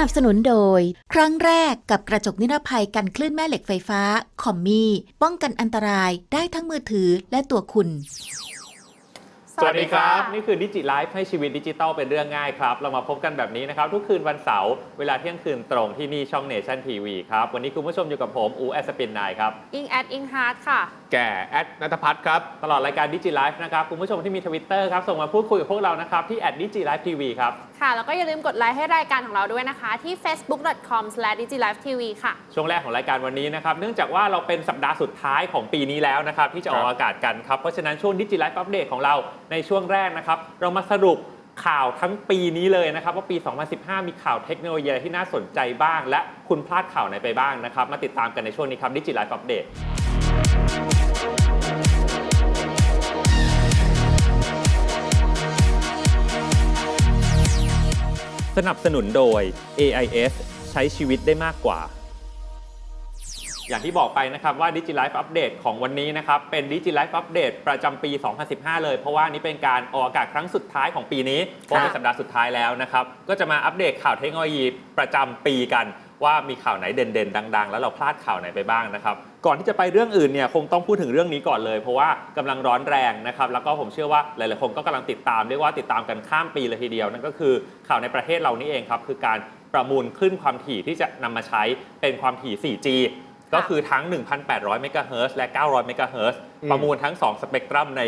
นับสนุนโดย ครั้งแรกกับกระจกนิรภัยกันคลื่นแม่เหล็กไฟฟ้า คอมมี่ ป้องกันอันตรายได้ทั้งมือถือและตัวคุณ สวัสดีครับ นี่คือดิจิไลฟ์ให้ชีวิตดิจิทัลเป็นเรื่องง่ายครับ เรามาพบกันแบบนี้นะครับ ทุกคืนวันเสาร์เวลาเที่ยงคืนตรงที่นี่ช่องเนชั่นทีวีครับ วันนี้คุณผู้ชมอยู่กับผมอูแอสปินนายครับ อิงแอดอิงฮาร์ดค่ะแก่แอดนัทพัฒน์ครับ ตลอดรายการดิจิไลฟ์นะครับ คุณผู้ชมที่มีทวิตเตอร์ครับ ส่งมาพูดคุยกับพวกเรานะครับ ที่แอดดิจิไลฟ์ทีวีครับ ค่ะ แล้วก็อย่าลืมกดไลค์ให้รายการของเราด้วยนะคะ ที่ facebook.com/digilifetv ค่ะ ช่วงแรกของรายการวันนี้นะครับ เนื่องจากว่าเราเป็นสัปดาห์สุดท้ายของปีนี้แล้วนะครับ ที่จะออกอากาศกันครับ เพราะฉะนั้นช่วงดิจิไลฟ์อัปเดตของเราในช่วงแรกนะครับเรามาสรุปข่าวทั้งปีนี้เลยนะครับ ว่าปี 2015 มีข่าวเทคโนโลยีอะไรที่น่าสนใจบ้าง และคุณพลาดข่าวไหนไปบ้างนะครับ มาติดตามกันในช่วงนี้ครับดิจิไลฟ์อัปเดต สนับสนุนโดย AIS ใช้ชีวิตได้มากกว่า อย่างที่บอกไปนะครับว่า Digi Life Update ของวันนี้นะครับเป็น Digi Life Update ประจำปี 2015 เลย เพราะว่านี่เป็นการออกอากาศครั้งสุดท้ายของปีนี้เพราะเป็นสัปดาห์สุดท้ายแล้วนะครับก็จะมาอัปเดตข่าวเทคโนโลยีประจำปีกัน ว่ามีข่าวไหนเด่นๆ ดัง ๆ แล้วเราพลาดข่าวไหนไปบ้างนะครับ ก่อนที่จะไปเรื่องอื่นเนี่ยคงต้องพูดถึงเรื่องนี้ก่อนเลย เพราะว่ากำลังร้อนแรงนะครับแล้วก็ผมเชื่อว่าหลายๆคนก็กำลังติดตามเรียกว่าติดตามกันข้ามปีเลยทีเดียวนั่นก็คือข่าวในประเทศเรานี่เองครับคือการประมูลขึ้นความถี่ที่จะนำมาใช้เป็นความถี่ 4G ก็คือทั้ง 1,800 เมกะเฮิรตซ์และ 900 เมกะเฮิรตซ์อืมประมูลทั้ง 2 สเปกตรัมใน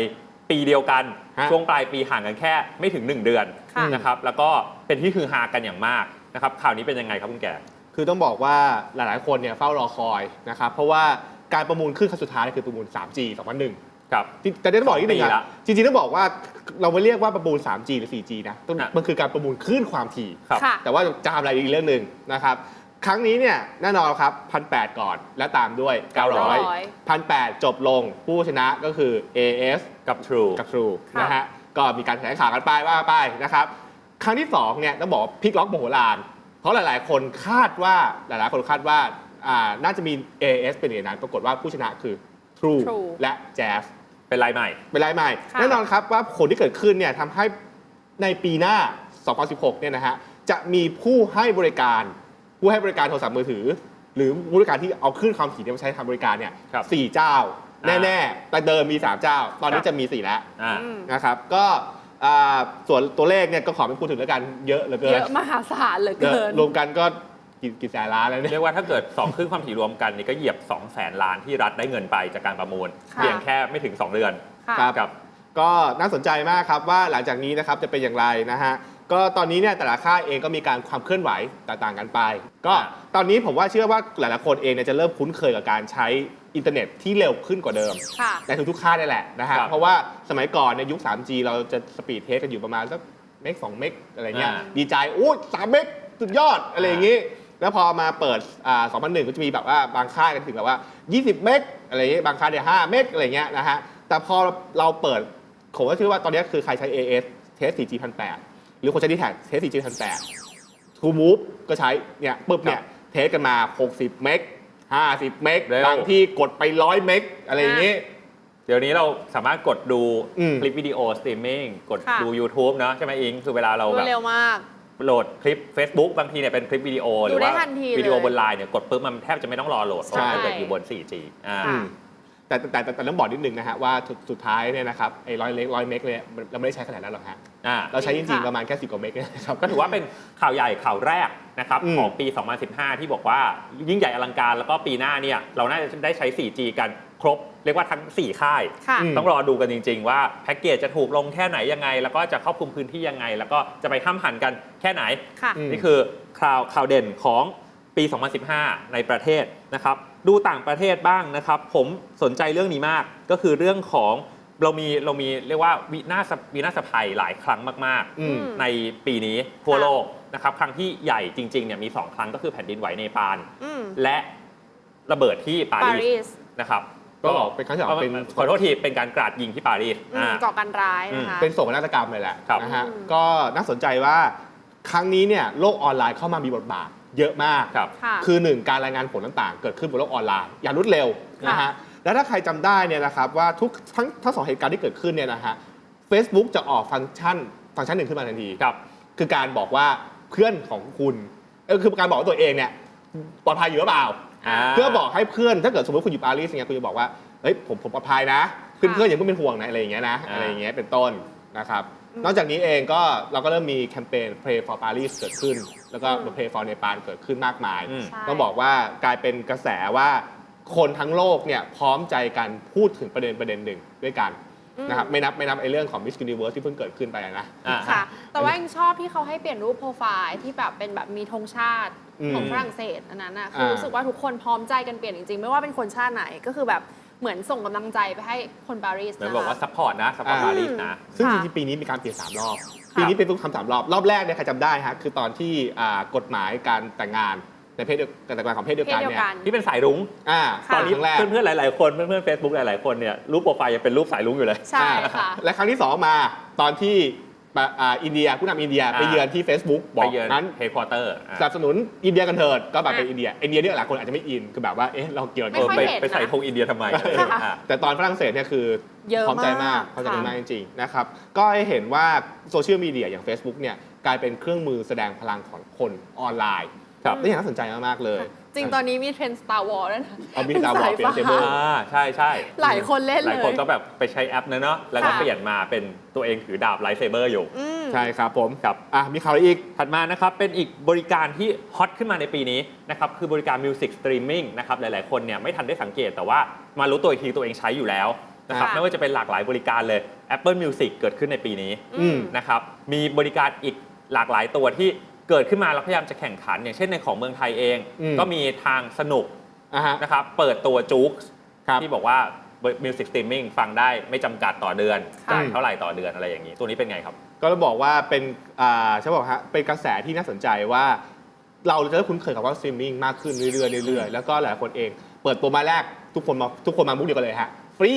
ปีเดียวกันฮะช่วงปลายปีห่างกันแค่ไม่ถึง 1 เดือนค่ะนะครับ แล้วก็เป็นที่ฮือฮากันอย่างมากนะครับ ข่าวนี้เป็นยังไงครับคุณแก่ คือต้องบอกว่าหลายๆ คนเนี่ยเฝ้ารอคอยนะครับเพราะว่าการประมูลขึ้นครั้งสุดท้ายคือประมูล 3G 2001ครับที่แต่ต้องบอกนิดนึงสองปีละอะจริงๆต้องบอกว่าเราไม่เรียกว่าประมูล 3G หรือ 4G นะต้องฮะมันคือการประมูลขึ้นความถี่ครับค่ะแต่ว่าจะทำอะไรอีกเรื่องหนึ่งนะครับ ครั้งนี้เนี่ยแน่นอนครับพันแก่อนและตามด้วย 900 900พันแจบลงผู้ชนะก็คือ AS กับ True กับ True ค่ะนะฮะก็มีการแถลงข่าวกันไปว่าไปนะครับ ครั้งที่2เนี่ยต้องบอกว่าพลิกล็อกโมโหลาน เพราะหลาย ๆ คนคาดว่าหลาย ๆ คนคาดว่าอ่าน่าจะมี AS เป็นอย่างนั้นปรากฏว่าผู้ชนะคือ True, True และ Jazz เป็นรายใหม่ เป็นรายใหม่ ค่ะ แน่นอนครับว่าผลที่เกิดขึ้นเนี่ยทำให้ในปีหน้า 2016 เนี่ยนะฮะ จะมีผู้ให้บริการ ผู้ให้บริการโทรศัพท์มือถือ หรือผู้บริการที่เอาคลื่นความถี่เนี่ยมาใช้ทำบริการเนี่ยครับสี่เจ้า อ่า แน่ ๆ แต่เดิมมี 3 เจ้า ตอนนี้ครับจะมี 4 แล้ว อ่า อืม นะครับ ก็ อ่าส่วนตัวเลขเนี่ยก็ขอไม่พูดถึงแล้วกันเยอะเหลือเกิเยนอะมหาศาลเหลือเยอะเกิน รวมกันก็กี่กี่แสนล้านแล้วเนี่ย เรียกว่าถ้าเกิด 2 ครึ่งความถี่รวมกันนี่ก็เหยียบ 2 0 0แสนล้านที่รัฐได้เงินไปจากการประมูล ค่ะ เพียงแค่ไม่ถึง 2 เดือนค่ะ ครับ กับ ก็น่าสนใจมากครับว่าหลังจากนี้นะครับจะเป็นอย่างไรนะฮะก็ตอนนี้เนี่ยแต่ละค่ายเองก็มีการความเคลื่อนไหวต่างๆกันไป ก็อ่า ตอนนี้ผมว่าเชื่อว่าหลายๆคนเองเนี่ยจะเริ่มคุ้นเคยกับการใช้ อินเทอร์เน็ตที่เร็วขึ้นกว่าเดิม ค่ะ ในทุกๆค่ายนี่แหละนะฮะครับเพราะว่าสมัยก่อนในยยุค 3G เราจะสปีดเทสกันอยู่ประมาณสักเมกสองเมกอะไรเงี้ยอ่า ดีใจโอ้ยสามเมกสุดยอดอะไรอย่างงี้ แล้วพอมาเปิดอ่า2001 ก็จะมีแบบว่าบางค่ายกันถึงแบบว่า 20 เมกอะไรอย่างเงี้ยบางค่ายเนี่ย5เมกอะไรเงี้ยนะฮะแต่พอเราเปิดผมก็เชื่อว่าตอนนี้คือใครใช้ AS เทส 4G 1008หรือคนใช้ d t แท็เทส 4G 1008 True Move ก็ใช้เนี่ยปุ๊บเนี่ยเทสกันมา 60 เมก 50 เมกเร็ว บางที่กดไป 100 เมกอะไรอย่างงี้ เดี๋ยวนี้เราสามารถกดดูอืม คลิปวิดีโอสตรีมมิ่งกดค่ะ ดู YouTube เนอะใช่ไหมอิงคือเวลาเรารวแบดบเร็วมาก โหลดคลิป Facebook บางทีเนี่ยเป็นคลิปวิดีโอหรือได้ว่าทันทีวิดีโอเลยบนไลน์เนี่ยกดปุ๊บมันแทบจะไม่ต้องรอโหลดเพราะว่าใช่มันเกิดอยู่บน 4G อ่า อืม แต่แต่แต่แต่ต้องบอกนิดนึงนะฮะว่าสุดสุดท้ายเนี่ยนะครับไอ้ร้อยเล็กร้อยเมกเนี่ยเราไม่ได้ใช้ขนาดนั้นหรอกฮะอ่าเราใช้จจริริงงค่ะๆประมาณแค่สิบกว่าเมกเนี่ยนะครับ ก็ถือว่าเป็นข่าวใหญ่ข่าวแรกนะครับอืม ของปี 2015 ที่บอกว่ายิ่งใหญ่อลังการแล้วก็ปีหน้าเนี่ยเราน่าจะได้ใช้ 4G กันครบ เรียกว่าทั้ง 4 ค่าย ค่ะ อืม ต้องรอดูกันจริง ๆ ว่าแพ็กเกจจะถูกลงแค่ไหนยังไง แล้วก็จะครอบคลุมพื้นที่ยังไง แล้วก็จะไปห้ามหันกันแค่ไหน ค่ะ อืม นี่คือข่าวข่าวเด่นของปี 2015 ในประเทศนะครับ ดูต่างประเทศบ้างนะครับ ผมสนใจเรื่องนี้มากก็คือเรื่องของเรามีเรามีเรียกว่าวินาศวินาศภัยหลายครั้งมากอืม ๆ ในปีนี้ทั่วโลกนะครับครั้งที่ใหญ่จริงๆเนี่ยมี 2 ครั้งก็คือแผ่นดินไหวเนปาลอืมและระเบิดที่ปาปารีรีสสนะครับก็เป็นครั้งที่สองเป็นขอโทษทีเป็นการกราดยิงที่ปารีสอืมอ่า ก่อการร้ายนะคะ เป็นโศกนาฏกรรมเลยแหละครับ นะฮะอืม ก็น่าสนใจว่า ครั้งนี้เนี่ยโลกออนไลน์เข้ามามีบทบาทเยอะมากครับ ค่ะคือหนึ่งการรายงานผลต่างๆ เกิดขึ้นบนโลกออนไลน์อย่างรวดเร็วนะค่ะฮะ แล้วถ้าใครจำได้เนี่ยนะครับว่าทุกทั้งทั้งสองเหตุการณ์ที่เกิดขึ้นเนี่ยนะฮะ Facebook จะออกฟังก์ชันฟังก์ชันหนึ่งขึ้นมาทันทีครับ คือการบอกว่าเพื่อนของคุณเออคือการบอกว่าตัวเองเนี่ยปลอดภัยอยู่หรือเปล่าอ่าเพื่อบอกให้เพื่อนถ้าเกิดสมมติคุณอยู่ปารีสเนี่ยคุณจะบอกว่าเฮ้ยผมผมปลอดภัยนะเพื่อนเพื่อนๆอย่าเพิ่งเป็นห่วงนะอะไรอย่างเงี้ยนะอ่าอะไรอย่างเงี้ยเป็นต้นนะครับอืม นอกจากนี้เองก็เราก็เริ่มมีแคมเปญ Pray for Paris เกิดขึ้น แล้วก็อืม Pray for Nepal เกิดขึ้นมากมายอืมใช่ ต้องบอกว่ากลายเป็นกระแสว่าคนทั้งโลกเนี่ยพร้อมใจกันพูดถึงประเด็นประเด็นหนึ่งด้วยกันอืมนะครับไม่นับไม่นับไอ้เรื่องของ Miss Universe ที่เพิ่งเกิดขึ้นไปอะนะ อ่า ค่ะ แต่ว่ายังชอบที่เขาให้เปลี่ยนรูปโปรไฟล์ที่แบบเป็นแบบมีธงชาติอืมของฝรั่งเศสอันนั้นนะคืออ่ารู้สึกว่าทุกคนพร้อมใจกันเปลี่ยนจริงๆ ไม่ว่าเป็นคนชาติไหนก็คือแบบ เหมือนส่งกำลังใจไปให้คนปารีสเหมือนนะบอกว่าคะ ซัพพอร์ตนะซัพพอร์ตอ่าปารีสนะ ซึ่งจค่ะริงๆปีนี้มีการเปลี่ยน3รอบ ค่ะปีนี้เป็นเพิ่งทำสามรอบ รอบแรกเนี่ยใครจำได้ฮะคือตอนที่อ่ากฎหมายการแต่งงานในเพศเดียวการแต่งงานของเพศเดียวเพศกันเดียวเนี่ยกัน ที่เป็นสายรุ้ง อ่าค่ะ ตอนนี้ครั้งแรกเพื่อนๆ หลายๆ คน เพื่อนๆ Facebook หลายๆ คนเนี่ยรูปโปรไฟล์ยังเป็นรูปสายรุ้งอยู่เลย ใช่ค่ะ และครั้งที่2มาตอนที่ปะ อ่าอินเดียผู้นำอินเดียอ่าไปเยือนที่ Facebook บไปอกเยือนนั้นเฮดควอเตอร์สนับสนุนอินเดียกันเถิดก็แบบเป็นอะอินเดียอินเดียเนี่ยหลายคนอาจจะไม่อินคือแบบว่าเอ๊ะเราเกี่ยวไม่กับค่อยไปเห็นไปใส่นะธงอินเดียทำไมค่ะอะแต่ตอนฝรั่งเศสเนี่ยคือเยอะพร้อมใจมามากกพร้อมใจค่ะมากจริงๆนะครับก็ให้เห็นว่าโซเชียลมีเดียอย่าง Facebook เนี่ยกลายเป็นเครื่องมือแสดงพลังของคนออนไลน์ ครับและอย่างน่าสนใจมากๆเลย จริงตอนนี้มีเทรนด์ Star Wars ด้วยนะเอามี Star Wars สายฟ้าเปลี่ยน Saber อ่าใช่ใช่หลายคนเล่นหเลลายยคนก็แบบไปใช้แอปนะเนาะแล้วก็ค่ะเปลี่ยนมาเป็นตัวเองถือดาบไลท์เซเบอร์อยู่อืมใช่ครับผมครับอะมีข่าวอะไรอีก ถัดมานะครับ เป็นอีกบริการที่ฮอตขึ้นมาในปีนี้นะครับ คือบริการ Music Streaming นะครับ หลายๆคนเนี่ยไม่ทันได้สังเกตแต่ว่ามารู้ตัวอีกทีตัวเองใช้อยู่แล้วนะครับค่ะไม่ว่าจะเป็นหลากหลายบริการเลย Apple Music เกิดขึ้นในปีนี้อืมนะครับมีบริการอีกหลากหลายตัวที่ เกิดขึ้นมาแล้วพยายามจะแข่งขัน อย่างเช่นในของเมืองไทยเอง อืม ก็มีทางสนุกอะฮะ นะครับเปิดตัวจุกครับที่บอกว่า Music Streaming ฟังได้ไม่จำกัดต่อเดือนค่ะ จ่ายเท่าไหร่ต่อเดือนอะไรอย่างนี้ ตัวนี้เป็นไงครับ ก็ต้องบอกว่าเป็นอ่าใช่บอกฮะเป็นกระแสที่น่าสนใจว่า เราจะได้คุ้นเคยกับว่าสตรีมมิ่งมากขึ้นเรื่อยๆเรื่อยๆแล้วก็หลายคนเอง เปิดตัวมาแรกทุกคนมาทุกคนมามุกเดียวกันเลยฮะฟรี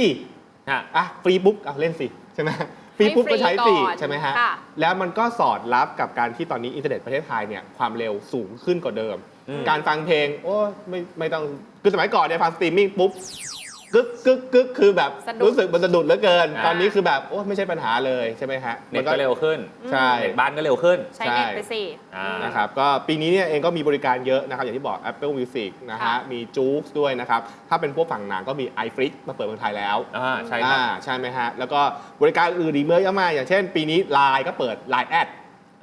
ฮะ อะฟรีปุ๊บเอาเล่นสิใช่ไหม ฟรีปุ๊บก็ใช้ฟรีให้ฟรีก่อนใช่ไหมฮะ ค่ะ แล้วมันก็สอดรับกับการที่ตอนนี้อินเทอร์เน็ตประเทศไทยเนี่ยความเร็วสูงขึ้นกว่าเดิมอืมการฟังเพลง โอ้ไม่ไม่ต้องคือสมัยก่อนเนี่ยฟังสตรีมมิ่งปุ๊บ กึกกึกกึกคือแบบสะดุด รู้สึกมันสะดุดเหลือเกิน อ่า ตอนนี้คือแบบโอ้ไม่ใช่ปัญหาเลยใช่ไหมฮะเน็ตก็เร็วขึ้นใช่ เน็ตบ้านก็เร็วขึ้นใช้เน็ตใช่ไปสิ อ่า นะครับก็ปีนี้เนี่ยเองก็มีบริการเยอะนะครับอย่างที่บอก Apple Music นะฮะค่ะ มีจู๊กด้วยนะครับ ถ้าเป็นพวกฝั่งหนังก็มี iFlix มาเปิดเมืองไทยแล้วอ่าใช่ครับ อ่าใช่ไหมฮะ แล้วก็บริการอื่นอีกเยอะมากอย่างเช่นปีนี้ Line ก็เปิด Line แอด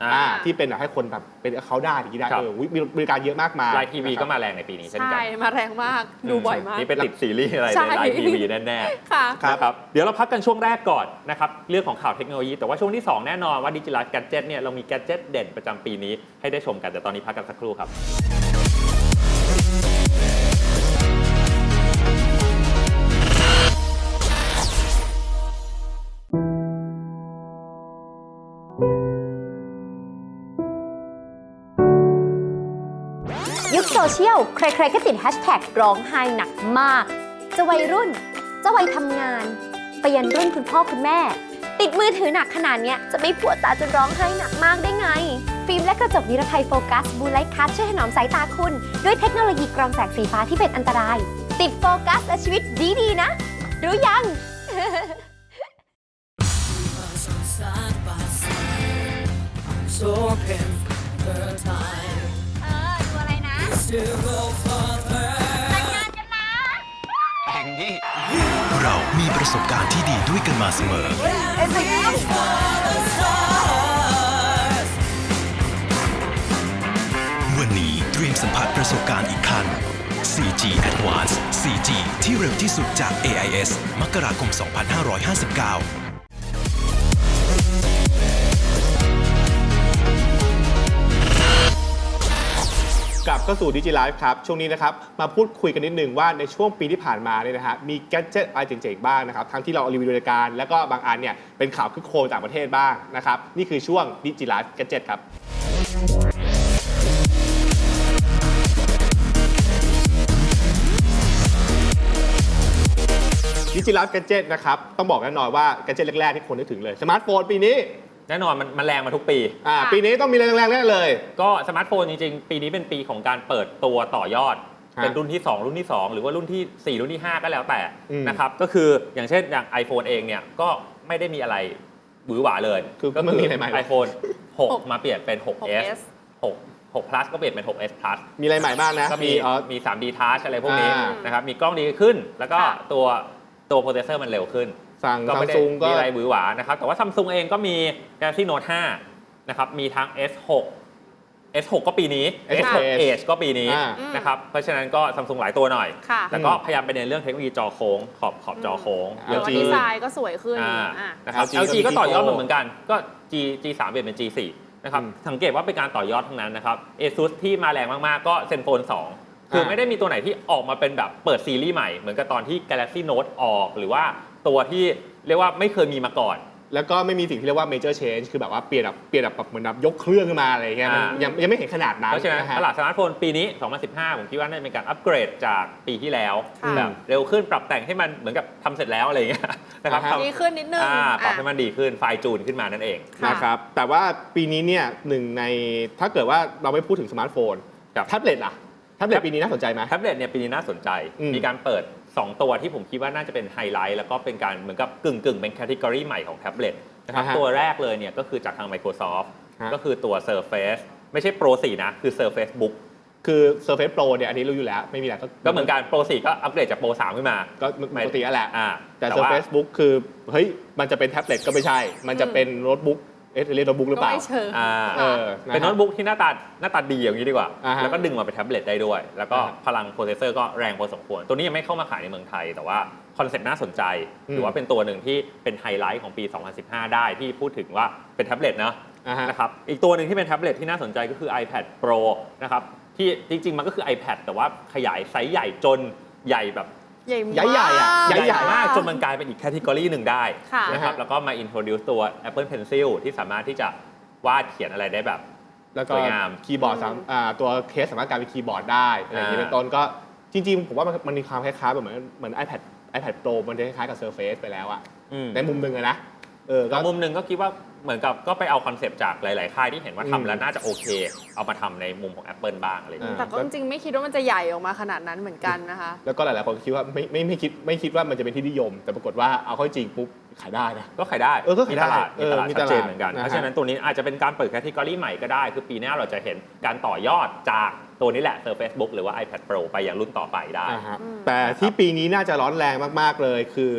อ่า อ่าที่เป็นแบบให้คนแบบเป็นเขาได้อย่างนี้ได้ครับ เอออุ๊ยมีบริการเยอะมากมายไลน์ทีวีนะครับก็มาแรงในปีนี้เช่นใช่กันมาแรงมากดูบ่อยมาก นี่เป็นติดซีรีส์อะไรใช่ ในไลน์ทีวีแน่ๆ ค่ะ ครับ นะครับเดี๋ยวเราพักกันช่วงแรกก่อนนะครับเรื่องของข่าวเทคโนโลยี แต่ว่าช่วงที่ 2 แน่นอนว่าดิจิ l ล f e แกจ e t เนี่ยเรามีแกจ e t เด่นประจำปีนี้ให้ได้ชมกัน แต่ตอนนี้พักกันสักครู่ครับ เชียลใครๆก็ติดแฮชแท็กร้องไห้หนักมาก จะวัยรุ่น จะวัยทำงาน ไปยันรุ่นคุณพ่อคุณแม่ ติดมือถือหนักขนาดเนี้ยจะไม่ปวดตาจนร้องไห้หนักมากได้ไง ฟิล์มและกระจกนิรภัยโฟกัสบูไลท์คัทช่วยถนอมสายตาคุณ ด้วยเทคโนโลยีกรองแสงสีฟ้าที่เป็นอันตราย ติดโฟกัสและชีวิตดีๆนะ รู้ยัง side by side. So pain the time เออดูอะไร เรามีประสบการณ์ที่ดีด้วยกันมาเสมอ วันนี้เตรียมสัมผัสประสบการณ์อีกครั้ง 4G Advance 4G ที่เร็วที่สุดจาก AIS มกราคม 2559 กลับเข้าสู่ดิจิไลฟ์ครับ ช่วงนี้นะครับ มาพูดคุยกันนิดนึงว่าในช่วงปีที่ผ่านมาเนี่ยนะฮะมีแกดเจิตอะไรเจ๋งๆบ้างนะครับ ทั้งที่เรารีวิวรายการ แล้วก็บางอันเนี่ยเป็นข่าวคึกโครมต่างประเทศบ้างนะครับ นี่คือช่วงดิจิไลฟ์แกดเจิตครับดิจิไลฟ์แกดเจิตนะครับต้องบอกแน่นอนว่าแกดเจิตแรกๆที่คนนึกถึงเลยสมาร์ทโฟนปีนี้ แน่นอนมันมันแรงมาทุกปี อ่าค่ะปีนี้ต้องมีแรงๆแน่เลย ก็สมาร์ทโฟนจริงๆ ปีนี้เป็นปีของการเปิดตัวต่อยอด ฮะเป็นรุ่นที่ 2 รุ่นที่ 2 หรือว่ารุ่นทีสี่4 รุ่นที่ 5 ก็แล้วแต่อืมนะครับก็คืออย่างเช่นอย่าง iPhone เองเนี่ยก็ไม่ได้มีอะไรหวือหวาเลยคือก็มันมีอะไรใหม่หรอ iPhone หก6มาเปลี่ยนเป็น 6s 6s 6 6 plus ก็เปลี่ยนเป็น 6s plus มีอะไรใหม่บ้างนะก็มีเอ่อ มี 3D touch อะไรพวกนี้อ่านะครับมีกล้องดีขึ้น แล้วก็ค่ะ ตัวตัวโปรเซสเซอร์มันเร็วขึ้น สั่งก็ซัมไม่ได้ซุงก็ มีอะไรหวือหวานะครับ แต่ว่าซัมซุงเองก็มี Galaxy Note 5 นะครับ มีทั้ง S6 S6 ก็ปีนี้ S6 S6 Edge ก็ปีนี้อ่า นะครับ เพราะฉะนั้นก็ซัมซุงหลายตัวหน่อย ค่ะแต่ก็พยายามไปเน้นเรื่องเทคโนโลยีจอโค้ง ขอบขอบจอโค้ง อืมเยอะแล้วขึ้ดีนไซน์ก็สวยขึ้นอ่าอะ นะครับ LG LG ก็ก็มีต่อยอด G4 มาเหมือนกัน ก็ G G3 เปลี่ยนเป็น G4 นะครับ อืมสังเกตว่าเป็นการต่อยอดทั้งนั้นนะครับ ASUS ที่มาแรงมาก ๆ ก็เซนโฟน2คืออ่าไม่ได้มีตัวไหนที่ออกมาเป็นแบบเปิดซีรีส์ใหม่ เหมือนกับตอนที่ Galaxy Note ออก หรือว่า ตัวที่เรียกว่าไม่เคยมีมาก่อน แล้วก็ไม่มีสิ่งที่เรียกว่า major change คือแบบว่าเปลี่ยนแบบเปลี่ยนแบบเหมือนแบบยกเครื่องขึ้นมาอะไรอย่างเงี้ยมันอ่ายั ยังยังไม่เห็นขนาดนั้นเพราะฉะนั้นฮตลาดสมาร์ทโฟนปีนี้ 2015 ผมคิดว่าน่าจะเป็นการอัปเกรดจากปีที่แล้วค่ะ แบบเร็วขึ้นปรับแต่งให้มันเหมือนกับทำเสร็จแล้วอะไรอย่างเงี้ยนะครับอ่าฮะทำดีขึ้นนิดนึงอ่าปรับอะให้มันดีขึ้นไฟล์จูนขึ้นมานั่นเอง ค่ะ นะครับแต่ว่าปีนี้เนี่ยหนึ่งในถ้าเกิดว่าเราไม่พูดถึงสมาร์ทโฟนครับ แท็บเล็ตล่ะแท็บเล็ตปีนี้น่าสนใจไหม แท็บเล็ตเนี่ยปีนี้น่าสนใจ อืม มีการเปิด 2 ตัวที่ผมคิดว่าน่าจะเป็นไฮไลท์แล้วก็เป็นการเหมือนกับกึ่งกึ่งๆเป็นแคตตากรีใหม่ของแท็บเล็ตนะครับอ่าฮะตัวแรกเลยเนี่ยก็คือจากทาง Microsoft ฮะ ก็คือตัว Surface ไม่ใช่ Pro 4 นะ คือ Surface Book คือ Surface Pro เนี่ยอันนี้รู้อยู่แล้ว ไม่มีอะไรก็ก็เหมือนกัน Pro 4 ก็อัปเกรดจาก Pro 3 ขึ้นมาก็ปกตินั่นแหละ อ่าแต่ ว่า Surface Book คือ เฮ้ย มันจะเป็นแท็บเล็ตก็ไม่ใช่ มันจะเป็นโน้ตบุ๊ก เอ๊ะเรียกโน้ตบุ๊กหรือก็เปล่าไม่เชิงอ่าเออนะเป็นโน้ตบุ๊กที่หน้าตาหน้าตาดีอย่างนี้ดีกว่า อ่าฮะแล้วก็ดึงมาเป็นแท็บเล็ตได้ด้วย แล้วก็อ่าฮะพลังโปรเซสเซอร์ก็แรงพอสมควร ตัวนี้ยังไม่เข้ามาขายในเมืองไทย แต่ว่าคอนเซ็ปต์น่าสนใจอืม ถือว่าเป็นตัวหนึ่งที่เป็นไฮไลท์ของปี 2015 ได้ที่พูดถึงว่าเป็นแท็บเล็ตเนาะอ่าฮะ นะครับอีกตัวหนึ่งที่เป็นแท็บเล็ตที่น่าสนใจก็คือ iPad Pro นะครับที่จริง ๆ มันก็คือ iPad แต่ว่าขยายไซส์ใหญ่จนใหญ่แบบ ใหญ่ใหญ่ๆอะมากใหญ่ๆมากจนมันกลายเป็นอีกแคตตากรีหนึ่งได้ค่ะนะครับแล้วก็มา introduce ตัว Apple Pencil ที่สามารถที่จะวาดเขียนอะไรได้แบบแล้วก็สวยงามคีย์บอร์ดสามอ่าตัวเคสสามารถกลายเป็นคีย์บอร์ดได้อะไรอย่างนี้อ่าเป็นต้นก็จริงๆ ผมว่ามันมันมีความคล้ายๆแบบเหมือนเหมือน iPad iPad Pro มันจะคล้ายๆกับ Surface ไปแล้วอะอืมในมุมหนึ่งอะนะ เออก็ก็มุมหนึ่งก็คิดว่าเหมือนกับก็ไปเอาคอนเซปต์จากหลาย ๆ ค่ายที่เห็นว่าอืมทำแล้วน่าจะโอเค เอามาทำในมุมของ Apple บ้างอะไรอย่างเงี้ย แต่ก็จริงๆไม่คิดว่ามันจะใหญ่ออกมาขนาดนั้นเหมือนกันนะคะ แล้วก็หลาย ๆ คนคิดว่าไม่ไม่ไม่คิดไม่คิดว่ามันจะเป็นที่นิยม แต่ปรากฏว่าเอาเข้าจริงปุ๊บขายได้นะ ก็ขายได้เออก็ขายได้มีตลาดเอมีอตลาดมีชัดตลาดเจนเหมือนกันนะฮะ เพราะฉะนั้นตัวนี้อาจจะเป็นการเปิดแคตตากรีใหม่ก็ได้ คือปีหน้าเราจะเห็นการต่อยอดจากตัวนี้แหละ Surface Book หรือว่า iPad Pro ไปอย่างรุ่นต่อไปได้ อ่าฮะอืมแต่ที่ปีนี้น่าจะร้อนแรงมาก ๆ เลยคือ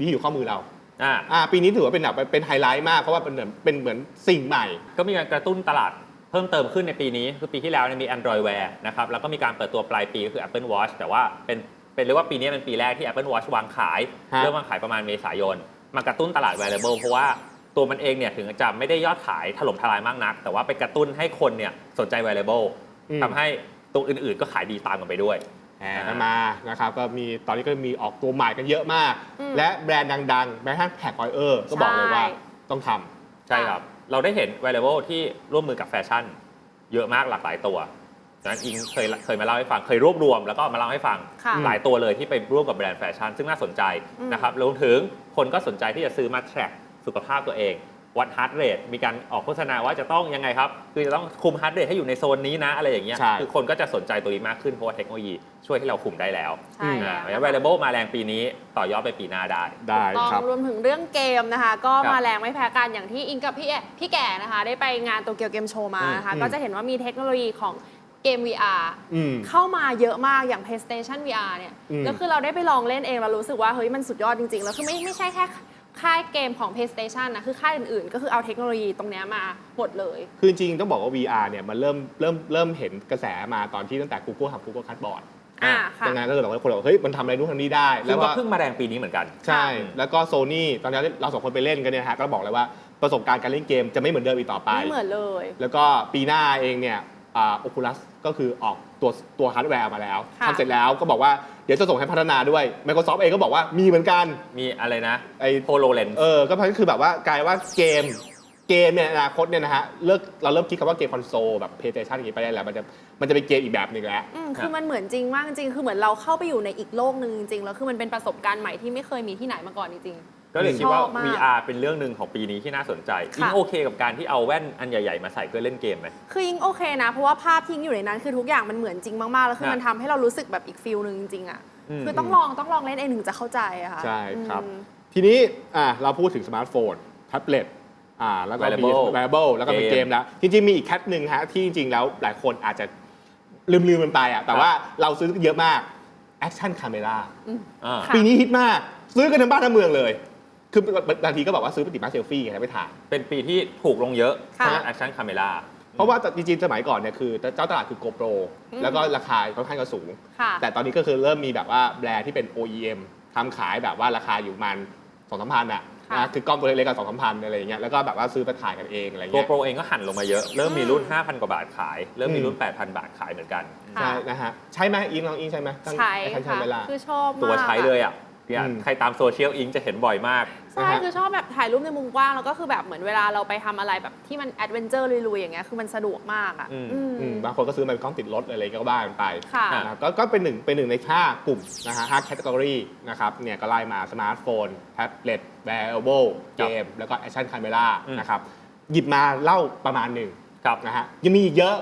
นี่อยู่ข้อมือเรา อ่า อ่าปีนี้ถือว่าเป็นแบบเป็นไฮไลท์มาก เพราะว่าเป็นเหมือนเป็นเหมือนสิ่งใหม่ ก็มีการกระตุ้นตลาดเพิ่มเติมขึ้นในปีนี้ คือปีที่แล้วเนี่ยมี Android Wear นะครับ แล้วก็มีการเปิดตัวปลายปีก็คือ Apple Watch แต่ว่าเป็นเป็นเรียกว่าปีนี้เป็นปีแรกที่ Apple Watch วางขาย ฮะ เริ่มวางขายประมาณเมษายน มากระตุ้นตลาด wearable เพราะว่าตัวมันเองเนี่ยถึงจะไม่ได้ยอดขายถล่มทลายมากนัก แต่ว่าไปกระตุ้นให้คนเนี่ยสนใจ wearable อืม ทำให้ตัวอื่นๆก็ขายดีตามกันไปด้วย แห่กันมานะครับก็มีตอนนี้ก็มีออกตัวใหม่กันเยอะมาก อืม และแบรนด์ดังๆแม้กระทั่งแท็กออยเออร์ก็บอกเลยว่าใช่ต้องทำ ใช่ครับ เราได้เห็น wearable ที่ร่วมมือกับแฟชั่น เยอะมากหลากหลายตัวดังนั้นอิงเคยเคยมาเล่าให้ฟังเคยรวบรวม แล้วก็มาเล่าให้ฟังค่ะหลายตัวเลยที่ไปร่วมกับแบรนด์แฟชั่น ซึ่งน่าสนใจอืม นะครับรวมถึงคนก็สนใจที่จะซื้อมา track สุขภาพตัวเอง วัดฮาร์ดเรทมีการออกโฆษณาว่าจะต้องยังไงครับ คือจะต้องคุมฮาร์ดเรทให้อยู่ในโซนนี้นะ อะไรอย่างเงี้ย ใช่ คือคนก็จะสนใจตัวนี้มากขึ้น เพราะว่าเทคโนโลยีช่วยให้เราคุมได้แล้วใช่อ่าแล้วเพราะฉะนั้น wearable มาแรงปีนี้ต่อยอดไปปีหน้าได้ ได้ต้องครับ รวมถึงเรื่องเกมนะคะ ก็ครับมาแรงไม่แพ้กันอย่างที่อิงกับพี่แอพี่แก่นะคะ ได้ไปงานโตเกียวเกมโชว์มานะคะ อืม ก็จะเห็นว่ามีเทคโนโลยีของเกม VR อืม เข้ามาเยอะมากอย่าง PlayStation VR เนี่ยอืมแล้วคือเราได้ไปลองเล่นเองเรารู้สึกว่าเฮ้ยมันสุดยอดจริงๆ แล้วคือไม่ไม่ใช่แค่ ค่ายเกมของ PlayStation นะคือค่ายอื่นๆ ก็คือเอาเทคโนโลยีตรงเนี้ยมาหมดเลย คือจริงๆต้องบอกว่า VR เนี่ยมันเริ่มเริ่มเริ่มเห็นกระแสมาตอนที่ตั้งแต่ Google ทำ Google Cardboard อ่าค่ะ ดังนั้นก็เลยบอกว่าคนบอกเฮ้ยมันทำอะไรนู่นทำนี่ได้ซึ่แล้งวก็ก็เพิ่งมาแรงปีนี้เหมือนกัน ใช่ แล้วก็โซนี่ตอนนี้เราสองคนไปเล่นกันเนี่ยฮะก็บอกเลยว่าประสบการณ์การเล่นเกมจะไม่เหมือนเดิมอีกต่อไป ไม่เหมือนเลย แล้วก็ปีหน้าเองเนี่ยอ่า Oculus ก็คือออกตัวตัวฮาร์ดแวร์มาแล้วค่ะ ทำเสร็จแล้วก็บอกว่า เดี๋ยวจะส่งให้พัฒนาด้วย Microsoft เองก็บอกว่ามีเหมือนกัน มีอะไรนะไอ้ โฮโลเลนเออ ก็คือแบบว่ากลายว่าเกม เกมเนี่ยในอนาคตเนี่ยนะฮะ เลิกเราเริ่มคิดคำว่าเกมคอนโซลแบบ PlayStation อย่างนี้ไปได้แล้ว มันจะมันจะเป็นเกมอีกแบบหนึ่งแล้ว อืมคือมันเหมือนจริงมากจริงคือเหมือนเราเข้าไปอยู่ในอีกโลกหนึ่งจริงๆแล้วคือมันเป็นประสบการณ์ใหม่ที่ไม่เคยมีที่ไหนมาก่อนจริง ก็เลยคิดว่า ชอบมาก VR เป็นเรื่องหนึ่งของปีนี้ที่น่าสนใจค่ะอิงโอเคกับการที่เอาแว่นอันใหญ่ๆมาใส่เพื่อเล่นเกมไหมๆคือยิงโอเคนะ เพราะว่าภาพที่ยิงอยู่ในนั้นคือทุกอย่างมันเหมือนจริงมาก ๆ แล้วคือครับมันทำให้เรารู้สึกแบบอีกฟิลหนึ่งจริงๆอะอืม คือต้องลองต้องลองเล่นเองถึงจะเข้าใจอะค่ะใช่ครับ อืม ทีนี้อะเราพูดถึงสมาร์ทโฟนแท็บเล็ตอ่าแล้วก็มี Wearable wearable แล้วก็มีเกมเกมแล้ว จริง ๆ มีอีกแคทหนึ่งฮะ ที่จริง ๆ แล้วหลายคนอาจจะลืมๆมันไปอะแต่ว่าเราซื้อเยอะมาก Action Camera อ่า ค่ะ ปีนี้ฮิตมาก ซื้อกันทั้งบ้านทั้งเมืองเลย คือบางทีก็บอกว่าซื้อไปติดมาเซลฟี่ไงไปถ่ายเป็นปีที่ถูกลงเยอะค่ะ สำหรับ Action Camera เพราะว่าจริงๆสมัยก่อนเนี่ยคือเจ้าตลาดคือ GoPro อืม แล้วก็ราคาค่อนข้างจะสูง ค่ะ แต่ตอนนี้ก็คือเริ่มมีแบบว่าแบรนด์ที่เป็น OEM ทำขายแบบว่าราคาอยู่ประมันสองสามพันอะค่ะ นะคือกล้องตัวเล็กๆกันสองสามพันอะไรอย่างเงี้ยแล้วก็แบบว่าซื้อไปถ่ายกันเองอะไรตัวเงี้ย โปรเองก็หันลงมาเยอะ เริ่มมีรุ่นอืม5,000 กว่าบาทขาย เริ่มมีอืมรุ่น 8,000 บาทขายเหมือนกัน ค่ะ ใช่นะฮะใช่ไหมอิงลองอิงใช่ไหมตั้งใช้ไอ้คันค่ะ เวลา คือชอบมากตัวใช้เลยอะ พี่อาร์ตอืมใครตามโซเชียลอิงจะเห็นบ่อยมากใช่นะฮะคือชอบแบบถ่ายรูปในมุมกว้าง แล้วก็คือแบบเหมือนเวลาเราไปทำอะไรแบบที่มันแอดเวนเจอร์ลุยๆอย่างเงี้ยคือมันสะดวกมากอะอืมอืมอืมบางคนก็ซื้อมาเป็นกล้องติดรถอะไรก็บ้ากันไปค่ะนะครับก็ก็เป็นหนึ่งเป็นหนึ่งใน5กลุ่มนะฮะ5แคตตากรีนะครับเนี่ยก็ไล่มาสมาร์ทโฟนแท็บเล็ตแวร์เบิลเกมแล้วก็แอคชั่นคาเมราอืมนะครับหยิบมาเล่าประมาณหนึ่งครับนะฮะยังมีอีกเยอะ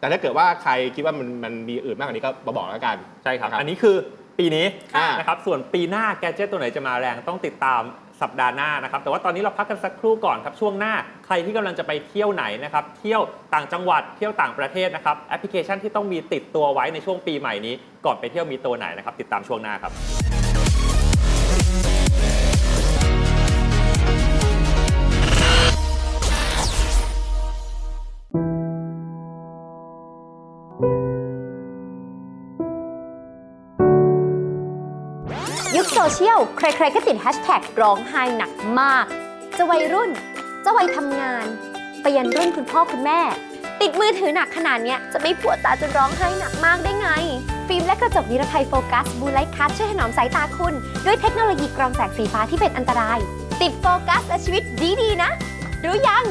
แต่ถ้าเกิดว่าใครคิดว่ามันมันมีอื่นมากกว่านี้ก็มาบอกแล้วกันใช่ครับนะครับอันนี้คือ ปีนี้อ่านนะครับส่วนปีหน้าแกจิตตัวไหนจะมาแรงต้องติดตามสัปดาห์หน้านะครับแต่ว่าตอนนี้เราพักกันสักครู่ก่อนครับช่วงหน้าใครที่กำลังจะไปเที่ยวไหนนะครับเที่ยวต่างจังหวัดเที่ยวต่างประเทศนะครับแอปพลิเคชันที่ต้องมีติดตัวไว้ในช่วงปีใหม่นี้ ก่อนไปเที่ยวมีตัวไหนนะครับติดตามช่วงหน้าครับ ชียล ใครๆก็ติดแฮชแท็กร้องไห้หนักมาก จะวัยรุ่น จะวัยทำงาน ไปยันรุ่นคุณพ่อคุณแม่ ติดมือถือหนักขนาดเนี้ย จะไม่ปวดตาจนร้องไห้หนักมากได้ไง ฟิล์มและกระจกนิรภัยโฟกัสบูไลท์คัทช่วยถนอมสายตาคุณ ด้วยเทคโนโลยีกรองแสงสีฟ้าที่เป็นอันตราย ติดโฟกัสและชีวิตดีๆนะ รู้ยัง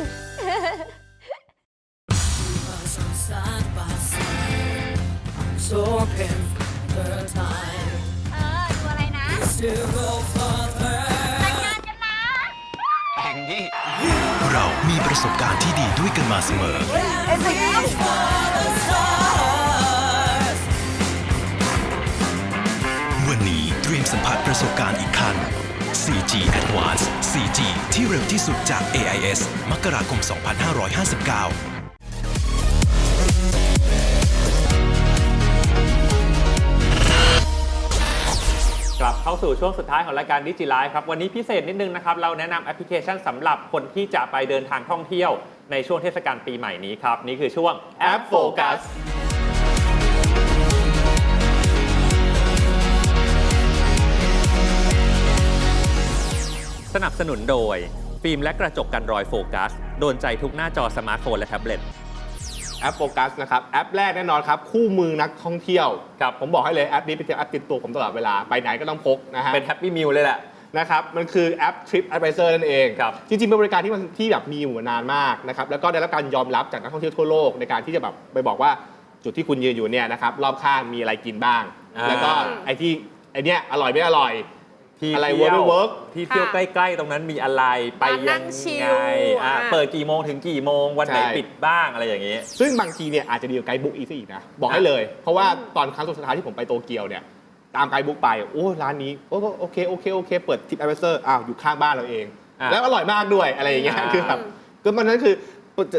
So can the time. เออดู อะไรนะ Still go further. เรามีประสบการณ์ที่ดีด้วยกันมาเสมอ วันนี้เตรียมสัมผัสประสบการณ์อีกครั้ง 4G Advance 4G ที่เร็วที่สุดจาก AIS มกราคม 2559 เข้าสู่ช่วงสุดท้ายของรายการดิจิไลฟ์ครับ วันนี้พิเศษนิดนึงนะครับ เราแนะนำแอปพลิเคชันสำหรับคนที่จะไปเดินทางท่องเที่ยวในช่วงเทศกาลปีใหม่นี้ครับ นี่คือช่วงแอปโฟกัสสนับสนุนโดย ฟิล์มและกระจกกันรอยโฟกัส โดนใจทุกหน้าจอสมาร์ทโฟนและแท็บเล็ต แอปโฟกัสนะครับแอปแรกแน่นอนครับคู่มือนักท่องเที่ยวครับผมบอกให้เลยแอปนี้เป็นแอปติดตัวผมตลอดเวลาไปไหนก็ต้องพกนะฮะเป็นแฮปปี้มิลเลยแหละ นะครับมันคือแอป Trip Advisor นั่นเองครับจริงๆเป็นบริการที่มันที่แบบมีอยู่มานานมากนะครับแล้วก็ได้รับการยอมรับจากนักท่องเที่ยวทั่วโลกในการที่จะแบบไปบอกว่าจุดที่คุณยืนอยู่เนี่ยนะครับรอบข้างมีอะไรกินบ้าง อ่า แล้วก็ไอ้ที่ไอ้เนี้ยอร่อยไม่อร่อย ที่อะไรเที่ยว work ไม่ work ที่เที่ยวค่ะใกล้ๆ ตรงนั้นมีอะไรไปร้านนั่ยังงชิลไงอะอะ เปิดกี่โมงถึงกี่โมงวันไหนใช่ ปิดบ้างอะไรอย่างนี้ซึ่งบางทีเนี่ยอาจจะดีกว่าไกด์บุ๊กอีกซะอีกนะ บอกให้เลย เพราะว่าตอนครั้งสุดท้ายที่ผมไปโตเกียวเนี่ย ตามไกด์บุ๊กไป โอ้ ร้านนี้ โอ้ก็โอเค โอเค โอเค เปิดทิปแอดเวเซอร์อ้าว อยู่ข้างบ้านเราเอง อะแล้วอร่อยมากด้วยอะไรอย่างเงี้ย อ่า คือแบบก็มันนั้นคือจะ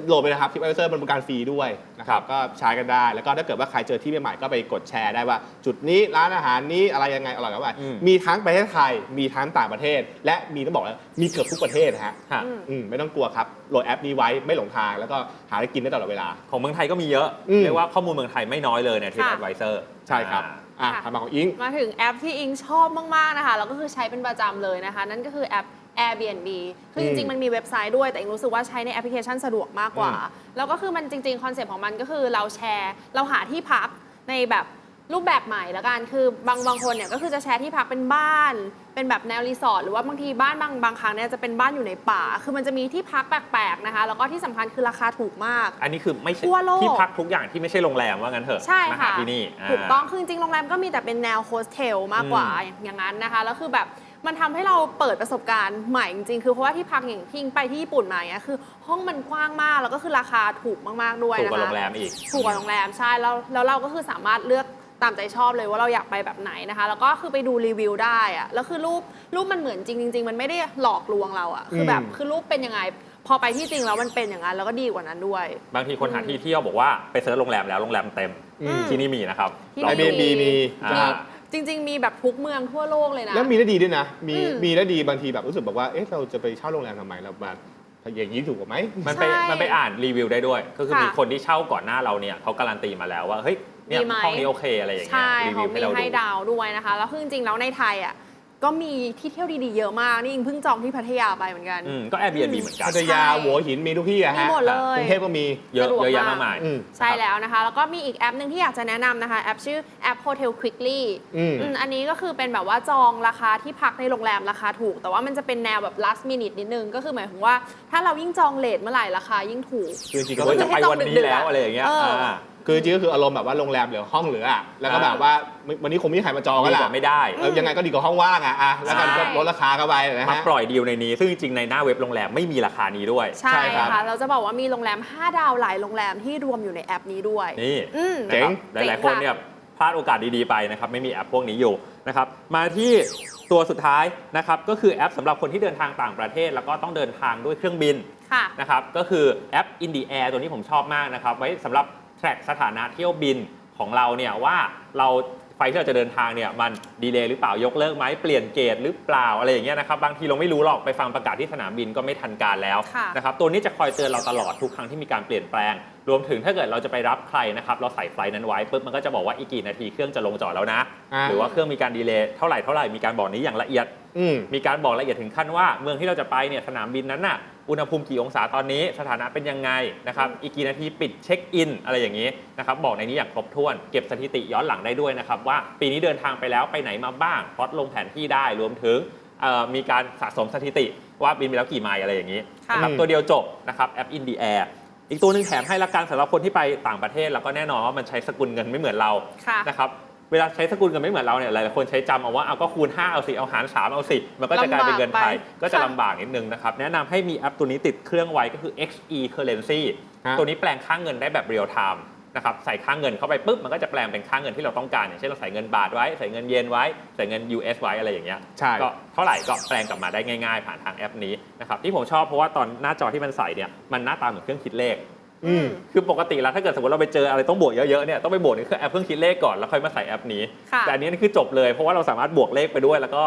โหลดไปนะครับทิปแอดเวเซอร์มันบริการฟรีด้วยนะครับก็ใช้กันได้ แล้วก็ถ้าเกิดว่าใครเจอที่ใหม่ๆก็ไปกดแชร์ได้ว่า จุดนี้ร้านอาหารนี้อะไรยังไงอร่อยกันว่าอืมมีทั้งประเทศไทยมีทั้งต่างประเทศ และมีต้องบอกแล้วมีเกือบทุกประเทศนะฮะค่ะอืมอืมไม่ต้องกลัวครับโหลดแอปนี้ไว้ไม่หลงทาง แล้วก็หาอะไรกินได้ตลอดเวลา ของเมืองไทยก็มีเยอะอืมเรียกว่าข้อมูลเมืองไทยไม่น้อยเลยใน Trip ค่ะ Advisor ใช่ครับอะค่ะทำมาของอิงมาถึงแอปที่อิงชอบมากๆนะคะแล้วก็คือใช้เป็นประจำเลยนะคะ นั่นก็คือแอป Airbnb คือจริง ๆ มันมีเว็บไซต์ด้วยแต่เองรู้สึกว่าใช้ในแอปพลิเคชันสะดวกมากกว่า แล้วก็คือมันจริง ๆ คอนเซ็ปต์ของมันก็คือเราแชร์ เราหาที่พักในแบบรูปแบบใหม่แล้วกัน คือบางบางคนเนี่ยก็คือจะแชร์ที่พักเป็นบ้าน เป็นแบบแนวรีสอร์ทหรือว่าบางทีบ้านบางบางครั้งเนี่ยจะเป็นบ้านอยู่ในป่า คือมันจะมีที่พักแปลกๆนะคะ แล้วก็ที่สำคัญคือราคาถูกมาก อันนี้คือไม่ใช่ทั่วโลก ที่พักทุกอย่างที่ไม่ใช่โรงแรมว่างั้นเถอะใช่มาหาค่ะที่นี่า ถูกต้องคือจริงๆโรงแรมก็มีแต่เป็นแนวโฮสเทลมากกว่าอืมอย่างนั้นนะคะ แล้วคือแบบ มันทำให้เราเปิดประสบการณ์ใหม่จริงๆ คือเพราะว่าที่พักอย่างที่ไปที่ญี่ปุ่นมาอย่างเงี้ยคือ ห้องมันกว้างมากแล้วก็คือราคาถูกมากๆด้วยถูกนะคะกว่าโรงแรมอีกถูกกว่าโรงแรมใช่แล้วแล้วเราก็คือสามารถเลือกตามใจชอบเลยว่าเราอยากไปแบบไหนนะคะ แล้วก็คือไปดูรีวิวได้อะแล้วคือรูปรูปมันเหมือนจริงจริงๆมันไม่ได้หลอกลวงเราอะคือแบบอืมคือรูปเป็นยังไงพอไปที่จริงแล้วมันเป็นอย่างนั้นแล้วก็ดีกว่านั้นด้วย บางทีคนหาที่เที่ยวบอกว่าไปเซิร์ชโรงแรมแล้วโรงแรมเต็มอืมที่นี่มีนะครับที่ลองไอดูเบบีมีอ่ามี จริง ๆ มีแบบทุกเมืองทั่วโลกเลยนะ แล้วมีได้ดีด้วยนะ มีอืม มีได้ดีบางทีแบบรู้สึกแบบว่า เอ๊ะ เราจะไปเช่าโรงแรมทำไม เรามาอย่างนี้ถูกกว่าไหม มันไปใช่มันไปอ่านรีวิวได้ด้วย ก็คือค่ะมีคนที่เช่าก่อนหน้าเราเนี่ยเขาการันตีมาแล้วว่าเฮ้ยเนี่ยดีไหม ห้องนี้โอเคอะไรอย่างเงี้ยใช่รีเขาวิวให้มีเราให้ดูดาวด้วยนะคะ แล้วคือจริงๆแล้วในไทยอะ ก็มีที่เที่ยวดีๆเยอะมาก นี่อิงเพิ่งจองที่พัทยาไปเหมือนกัน อืมก็ Airbnb เหมือนกันพัทยาหัวหินมีทุกที่อะฮะมีหมดเลย กรุงเทพก็มี เยอะสะดวกเยอะแยะมากมาก มายอืม ใช่แล้วนะคะ แล้วก็มีอีกแอปหนึ่งที่อยากจะแนะนำนะคะ แอปชื่อแอป Hotel Quickly อืม อืมอันนี้ก็คือเป็นแบบว่าจองราคาที่พักในโรงแรมราคาถูก แต่ว่ามันจะเป็นแนวแบบ last minute นิดนึง ก็คือหมายถึงว่าถ้าเรายิ่งจองเลทเมื่อไหร่ราคายิ่งถูก คือจริงๆก็ก็จะไปวันนี้แล้วอะไรอย่างเงี้ยเอออ่า คือจริงๆก็คืออารมณ์แบบว่าโรงแรมเหลือห้องเหลืออะแล้วก็อ่าแบบว่าไม่วันนี้คงไม่มีใครมาจองดีกันแหกละว่าไม่ได้เออยังไงก็ดีกว่าห้องว่างอะอะแล้วกันใช่ก็ลดราคาเข้าไปนะมาฮะ ปล่อยดีลในนี้ ซึ่งจริงๆในหน้าเว็บโรงแรมไม่มีราคานี้ด้วย ใช่ใช่ครับ ค่ะ เราจะบอกว่ามีโรงแรม 5 ดาวหลายโรงแรมที่รวมอยู่ในแอปนี้ด้วย นี่ อืม เจ๋ง นะครับหลาย ๆ คนเนี่ยพลาดโอกาสดี ๆ ไปนะครับไม่มีแอปพวกนี้อยู่นะครับมาที่ตัวสุดท้ายนะครับก็คือแอปสำหรับคนที่เดินทางต่างประเทศ แล้วก็ต้องเดินทางด้วยเครื่องบินค่ะ นะครับก็คือแอป In the Air ตัวนี้ผมชอบมากนะครับไว้สำหรับ แทร็กสถานะเที่ยวบินของเราเนี่ยว่าเราไฟที่เราจะเดินทางเนี่ยมันดีเลย์หรือเปล่ายกเลิกไหมเปลี่ยนเกตหรือเปล่าอะไรอย่างเงี้ยนะครับบางทีเราไม่รู้หรอกไปฟังประกาศที่สนามบินก็ไม่ทันการแล้วะนะครับตัวนี้จะคอยเตือนเราตลอดทุกครั้งที่มีการเปลี่ยนแปลง รวมถึงถ้าเกิดเราจะไปรับใครนะครับเราใส่ไฟล์นั้นไว้ปุ๊บมันก็จะบอกว่าอีกกี่นาทีเครื่องจะลงจอดแล้วนะ อ่า หรือว่าเครื่องมีการดีเลย์เท่าไหร่เท่าไหร่มีการบอกนี้อย่างละเอียด อืม มีการบอกละเอียดถึงขั้นว่าเมืองที่เราจะไปเนี่ยสนามบินนั้นน่ะอุณหภูมิกี่องศาตอนนี้ สถานะเป็นยังไงนะครับอีกกี่นาทีปิดเช็คอินอะไรอย่างนี้นะครับบอกในนี้อย่างครบถ้วนเก็บสถิติย้อนหลังได้ด้วยนะครับว่าปีนี้เดินทางไปแล้วไปไหนมาบ้างพลอตลงแผนที่ได้รวมถึงเอ่อมีการสะสมสถิติว่าบินไปแล้วกี่ไมล์อะไรอย่างนี้ค่ะนะครับอืมตัวเดียวจบนะครับแอป In the Air อีกตัวหนึ่งแถมให้ละกันสำหรับคนที่ไปต่างประเทศแล้วก็แน่นอนว่ามันใช้สกุลเงินไม่เหมือนเราค่ะนะครับเวลาใช้สกุลกันไม่เหมือนเราเนี่ยหลายๆคนใช้จำเอาว่าเอาก็คูณ 5 เอาสิเอาหาร 3 เอาสิมันก็จะกลายเป็นเงินไทยลำบากไปก็จะค่ะลำบากนิดนึงนะครับ แนะนำให้มีแอปตัวนี้ติดเครื่องไว้ก็คือ XE Currency ฮะตัวนี้แปลงค่าเงินได้แบบเรียลไทม์ นะครับใส่ค่าเงินเข้าไปปุ๊บมันก็จะแปลงเป็นค่าเงินที่เราต้องการอย่างเช่นเราใส่เงินบาทไว้ใส่เงินเยนไว้ใส่เงิน US ไว้อะไรอย่างเงี้ยใช่ ก็เท่าไหร่ก็แปลงกลับมาได้ง่ายๆ ผ่านทางแอปนี้นะครับที่ผมชอบเพราะว่าตอนหน้าจอที่มันใส่เนี่ยมันหน้าตาเหมือนเครื่องคิดเลข อืม คือปกติแล้วถ้าเกิดสมมติเราไปเจออะไรต้องบวกเยอะๆเนี่ยต้องไปบวกในเครื่องแอปเครื่องคิดเลขก่อนแล้วค่อยมาใส่แอปนี้ ค่ะ แต่อันนี้นี่คือจบเลยเพราะว่าเราสามารถบวกเลขไปด้วยแล้วก็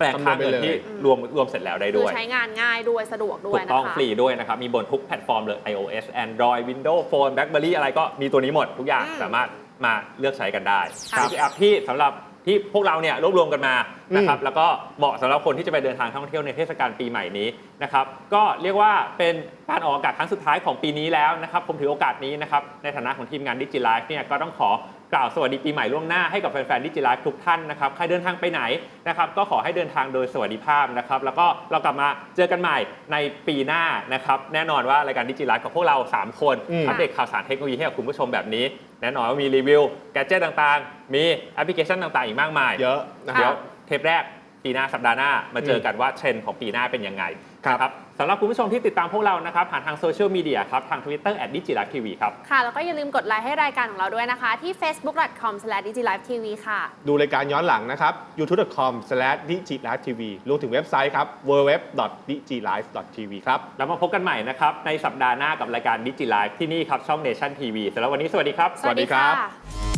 แปลงค่าเงินที่คำนวณไปเลยรวมรวมเสร็จแล้วได้คือด้วยใช้งานง่ายด้วยสะดวกด้วถูยกนะต้องคะฟรีด้วยนะครับ มีบนทุกแพลตฟอร์มเลย iOS Android Windows Phone BlackBerry อะไรก็มีตัวนี้หมดทุกอย่างอืมสามารถมาเลือกใช้กันได้ค่ะนี่คือแอปที่สำหรับ ที่พวกเราเนี่ยรวบรวมกันมานะครับแล้วก็เหมาะสำหรับคนที่จะไปเดินทางท่องเที่ยวในเทศกาลปีใหม่นี้นะครับก็เรียกว่าเป็นการออกอากาศครั้งสุดท้ายของปีนี้แล้วนะครับผมถือโอกาสนี้นะครับในฐานะของทีมงานดิจิไลฟ์เนี่ยก็ต้องขอกล่าวสวัสดีปีใหม่ล่วงหน้าให้กับแฟนๆดิจิไลฟ์ทุกท่านนะครับใครเดินทางไปไหนนะครับก็ขอให้เดินทางโดยสวัสดิภาพนะครับแล้วก็เรากลับมาเจอกันใหม่ในปีหน้านะครับแน่นอนว่ารายการดิจิไลฟ์ของพวกเรา 3 คนอืมอัปเดตข่าวสารเทคโนโลยีให้กับคุณผู้ชมแบบนี้ แน่นอนว่ามีรีวิวแกดเจิตต่างๆ มีแอปพลิเคชันต่างๆ อีกมากมาย เยอะนะคเดี๋ยรัวบเทปแรกปีหน้าสัปดาห์หน้ามาเจอกันว่าเทรนด์ของปีหน้าเป็นยังไง ครับนะสำหรับคุณผู้ชมที่ติดตามพวกเรานะครับ ผ่านทางโซเชียลมีเดียครับ ทาง Twitter at d i g i l i v e TV ครับ ค่ะ แล้วก็อย่าลืมกดไลค์ให้รายการของเราด้วยนะคะ ที่ facebook.com/digilivetv ค่ะ ดูรายการย้อนหลังนะครับ youtube.com/digilivetv รวมถึงเว็บไซต์ครับ www.digilive.tv ครับ แล้วมาพบกันใหม่นะครับ ในสัปดาห์หน้ากับรายการ Digi Live ที่นี่ครับช่อง Nation TV สำหรับวันนี้สวัสดีครับ สวัสดีครับค่ะ